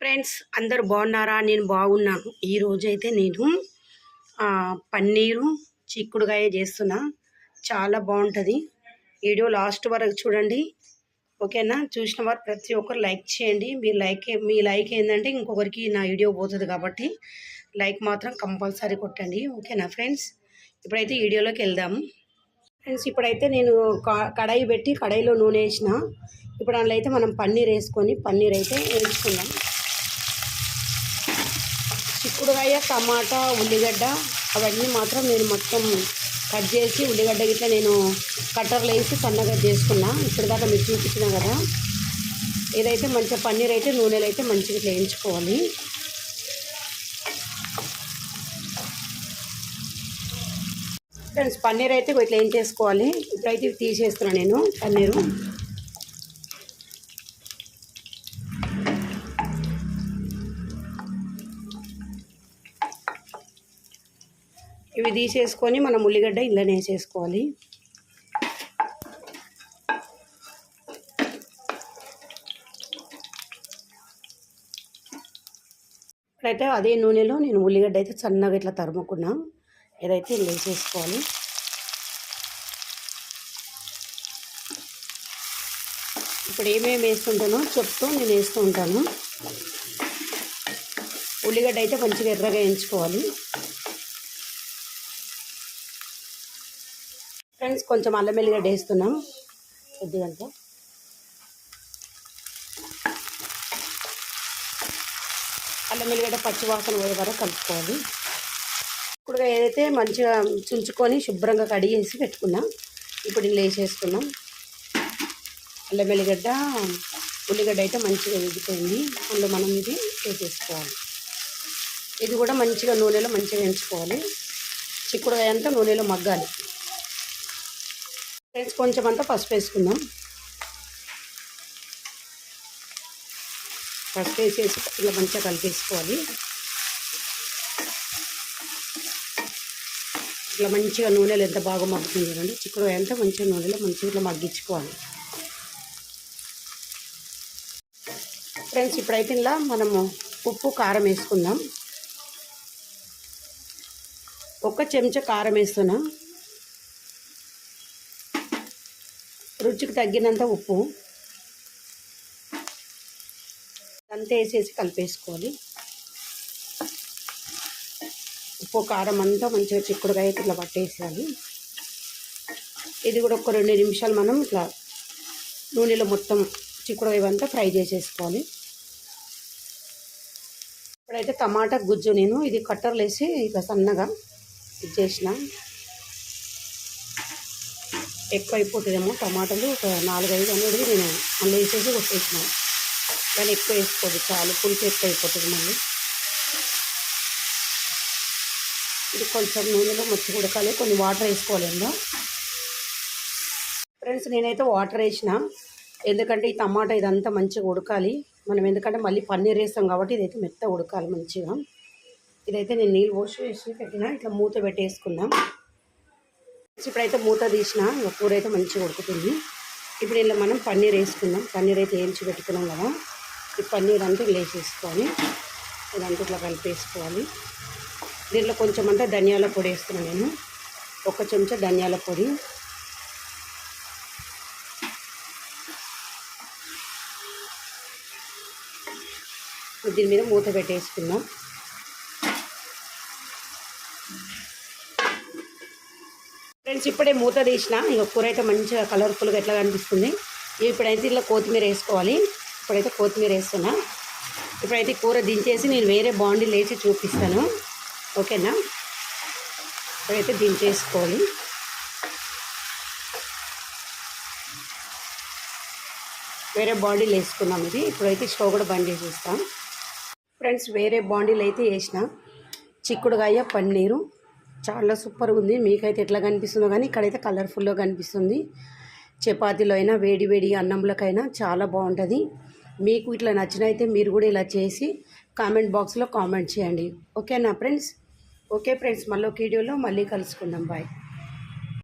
Friends అందరు బాగున్నారా? నేను బాగున్నాను. ఈ రోజైతే నేను పన్నీరు చిక్కుడుకాయ చేస్తున్నా. చాలా బాగుంటుంది. వీడియో లాస్ట్ వరకు చూడండి. ఓకేనా? చూసిన వారు ప్రతి ఒక్కరు లైక్ చేయండి. మీ లైక్ మీ లైక్ ఏంటంటే ఇంకొకరికి నా వీడియో పోతుంది కాబట్టి లైక్ మాత్రం కంపల్సరీ కొట్టండి. ఓకేనా ఫ్రెండ్స్? ఇప్పుడైతే వీడియోలోకి వెళ్దాము ఫ్రెండ్స్ ఇప్పుడైతే నేను కడాయి పెట్టి కడాయిలో నూనె వేసిన. ఇప్పుడు అందులో అయితే మనం పన్నీర్ వేసుకొని పన్నీర్ అయితే వేసుకుందాం చిక్కుడుకాయ టమాటా ఉల్లిగడ్డ అవన్నీ మాత్రం నేను మొత్తం కట్ చేసి ఉల్లిగడ్డ గిట్ల నేను కట్టర్లో వేసి సన్నగా చేసుకున్నా. ఇప్పటిదాకా మీరు చూపించిన కదా. ఏదైతే మంచిగా పన్నీర్ అయితే నూనెలు అయితే మంచిగా ఇట్లా వేయించుకోవాలి. ఫ్రెండ్స్ పన్నీర్ అయితే ఇట్లా ఏం చేసుకోవాలి ఇప్పుడైతే తీసేస్తున్నాను నేను పన్నీరు. ఇవి తీసేసుకొని మనం ఉల్లిగడ్డ ఇందులోనే వేసేసుకోవాలి. ఇప్పుడైతే అదే నూనెలో నేను ఉల్లిగడ్డ అయితే సన్నగా ఇట్లా తరుముకున్నా. ఏదైతే ఇందులో వేసేసుకోవాలి. ఇప్పుడు ఏమేమి వేస్తుంటానో చెప్తూ నేను వేస్తూ ఉంటాను. ఉల్లిగడ్డ అయితే మంచిగా ఎర్రగా వేయించుకోవాలి. ఫ్రెండ్స్ కొంచెం అల్లం వెల్లిగడ్డ వేస్తున్నాం. కొద్దిగా అల్లం వెల్లిగడ్డ పచ్చివాసన పోయే వరకు కలుపుకోవాలి. ఇప్పుడు ఏదైతే మంచిగా చుంచుకొని శుభ్రంగా కడిగేసి పెట్టుకున్నాం ఇప్పుడు ఇలా వేసేసుకున్నాం. అల్లం వెల్లిగడ్డ ఉల్లిగడ్డ అయితే మంచిగా వేగిపోయింది. అందులో మనం ఇది వేసేసుకోవాలి. ఇది కూడా మంచిగా నూనెలో మంచిగా వేయించుకోవాలి. చిక్కుడుకాయ అంతా నూనెలో మగ్గాలి. ఫ్రెండ్స్ కొంచెం అంతా పసుపు వేసుకుందాం. పసుపు వేసేసి ఇలా మంచిగా కలిపేసుకోవాలి. ఇట్లా మంచిగా నూనెలో ఎంత బాగా మగ్గుతుంది చూడండి. చిక్కుడుకాయ అంతా మంచిగా నూనెలో మంచిగా ఇట్లా మగ్గించుకోవాలి. ఫ్రెండ్స్ ఇప్పుడైతే ఇలా మనము ఉప్పు కారం వేసుకుందాం. ఒక చెంచా కారం వేస్తున్నాం. రుచికి తగ్గినంత ఉప్పు. అంతా వేసేసి కలిపేసుకోవాలి. ఉప్పు కారం అంతా మంచిగా చిక్కుడుకాయ ఇట్లా పట్టేసేయాలి. ఇది కూడా ఒక రెండు నిమిషాలు మనం ఇట్లా నూనెలో మొత్తం చిక్కుడుకాయ అంతా ఫ్రై చేసేసుకోవాలి. ఇప్పుడైతే టమాటా గుజ్జు నేను. ఇది కట్టర్లు వేసి ఇట్లా సన్నగా ఇది చేసిన ఎక్కువ అయిపోతుందేమో టమాటాలు ఒక నాలుగైదు అనేది నేను మళ్ళీ వేసేసి కొట్టేసినాను కానీ ఎక్కువ వేసుకోదు. చాలు పులుసు ఎక్కువ అయిపోతుంది మళ్ళీ. ఇది కొంచెం నూనెలో మచ్చి ఉడకాలి. కొన్ని వాటర్ వేసుకోవాలి అందులో ఫ్రెండ్స్ నేనైతే వాటర్ వేసిన. ఎందుకంటే ఈ టమాటా ఇదంతా మంచిగా ఉడకాలి. మనం ఎందుకంటే మళ్ళీ పన్నీర్ వేస్తాం కాబట్టి ఇదైతే మెత్త ఉడకాలి మంచిగా. ఇదైతే నేను నీళ్ళు పోసి వేసి పెట్టిన. ఇట్లా మూత పెట్టేసుకుందాం ఇప్పుడైతే మూత తీసిన కూర అయితే మంచిగా ఉడుకుతుంది. ఇప్పుడు ఇలా మనం పన్నీర్ వేసుకుందాం. పన్నీర్ అయితే వేయించి పెట్టుకున్నాం కదా. ఈ పన్నీర్ అంతా ఇలా ఇదంతా ఇట్లా కలిపేసుకోవాలి. దీంట్లో కొంచెం అంతా ధనియాల పొడి వేస్తున్నాను నేను. ఒక చెంచా ధనియాల పొడి. దీని మీద మూత పెట్టేసుకుందాం. ఫ్రెండ్స్ ఇప్పుడే మూత తీసిన. ఇక కూర అయితే మంచిగా కలర్ఫుల్గా ఎట్లా కనిపిస్తుంది. ఇప్పుడైతే ఇలా కొత్తిమీర వేసుకోవాలి. ఇప్పుడైతే కొత్తిమీర వేస్తున్నా. ఇప్పుడైతే కూర దించేసి నేను వేరే బాండీలు వేసి చూపిస్తాను. ఓకేనా? ఇప్పుడైతే దించేసుకోవాలి. వేరే బాండీలు వేసుకున్నాం ఇది. ఇప్పుడైతే స్టవ్ కూడా బంద్ చేసేస్తాం. ఫ్రెండ్స్ వేరే బాండీలు అయితే వేసిన. చిక్కుడుకాయ పన్నీరు. చాలా సూపర్గా ఉంది. మీకైతే ఎట్లా కనిపిస్తుందో కానీ ఇక్కడైతే కలర్ఫుల్గా కనిపిస్తుంది. చపాతీలో అయినా వేడి వేడి అన్నంలోకైనా చాలా బాగుంటుంది. మీకు ఇట్లా నచ్చినైతే మీరు కూడా ఇలా చేసి కామెంట్ బాక్స్లో కామెంట్ చేయండి. ఓకేనా ఫ్రెండ్స్? ఓకే ఫ్రెండ్స్ మళ్ళీ ఒక వీడియోలో మళ్ళీ కలుసుకుందాం. బాయ్.